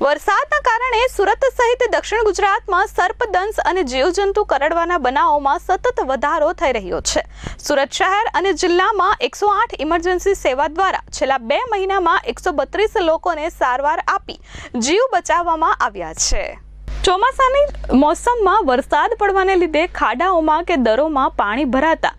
વરસાદના કારણે સુરત સહિત દક્ષિણ ગુજરાતમાં સર્પદંશ અને જીવજંતુ કરડવાના બનાવોમાં સતત વધારો થઈ રહ્યો છે. સુરત શહેર અને જિલ્લામાં એકસો આઠ ઇમરજન્સી સેવા દ્વારા છેલ્લા બે મહિનામાં એકસો બત્રીસ લોકોને સારવાર આપી જીવ બચાવવામાં આવ્યા છે. ચોમાસાની મોસમમાં વરસાદ પડવાને લીધે ખાડાઓમાં કે દરોમાં પાણી ભરાતા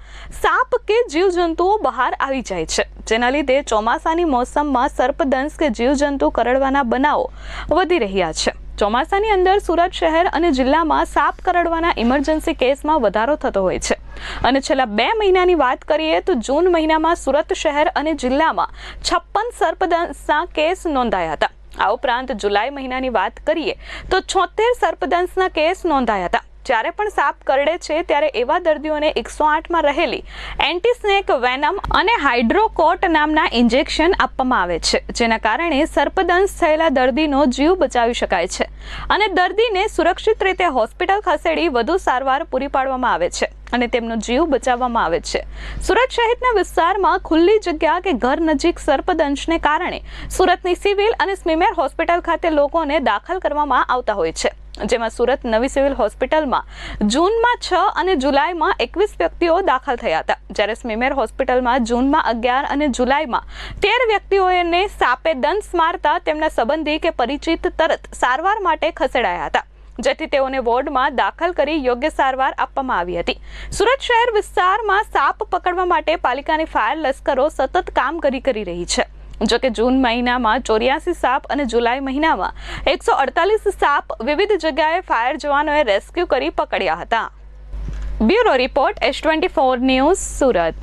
સાપ કે જીવજંતુઓ બહાર આવી જાય છે. જેના લીધે ચોમાસાની મોસમમાં સર્પદંશ કે જીવજંતુ કરડવાના બનાવો વધી રહ્યા છે. ચોમાસાની અંદર સુરત શહેર અને જિલ્લામાં સાપ કરડવાના ઇમરજન્સી કેસમાં વધારો થતો હોય છે. અને છેલ્લા બે મહિનાની વાત કરીએ તો જૂન મહિનામાં સુરત શહેર અને જિલ્લામાં છપ્પન સર્પદંશના કેસ નોંધાયા હતા. આ ઉપરાંત જુલાઈ મહિનાની વાત કરીએ તો છોતેર સર્પદંશના કેસ નોંધાયા હતા. જ્યારે પણ સાપ કરડે છે ત્યારે એવા દર્દીઓને એકસો આઠમાં રહેલી એન્ટીસ્નેક વેનમ અને હાઇડ્રોકોટ નામના ઇન્જેક્શન આપવામાં આવે છે, જેના કારણે સર્પદંશ થયેલા દર્દીનો જીવ બચાવી શકાય છે અને દર્દીને સુરક્ષિત રીતે હોસ્પિટલ ખસેડી વધુ સારવાર પૂરી પાડવામાં આવે છે અને તેમનો જીવ બચાવવામાં આવે છે. સુરત શહેરના વિસ્તારમાં ખુલ્લી જગ્યા કે ઘર નજીક સર્પદંશને કારણે સુરતની સિવિલ અને સ્મીમેર હોસ્પિટલ ખાતે લોકોને દાખલ કરવામાં આવતા હોય છે. જેમાં સુરત નવી સિવિલ હોસ્પિટલમાં જૂનમાં છ અને જુલાઈમાં એકવીસ વ્યક્તિઓ દાખલ થયા હતા. જ્યારે સ્મીમેર હોસ્પિટલમાં જૂનમાં અગિયાર અને જુલાઈમાં તેર વ્યક્તિઓને સાપે દંશ મારતા તેમના સંબંધી કે પરિચિત તરત સારવાર માટે ખસેડાયા હતા. જેથી તેઓને વોર્ડમાં દાખલ કરી યોગ્ય સારવાર આપવામાં આવી હતી. સુરત શહેર વિસ્તારમાં સાપ પકડવા માટે પાલિકાની ફાયર લશ્કરો સતત કામ કરી કરી રહી છે. જોકે જૂન મહિનામાં ચોર્યાસી સાપ અને જુલાઈ મહિનામાં એકસો અડતાલીસ સાપ વિવિધ જગ્યાએ ફાયર જવાનોએ રેસ્ક્યુ કરી પકડ્યા હતા. Bureau report S twenty four news Surat.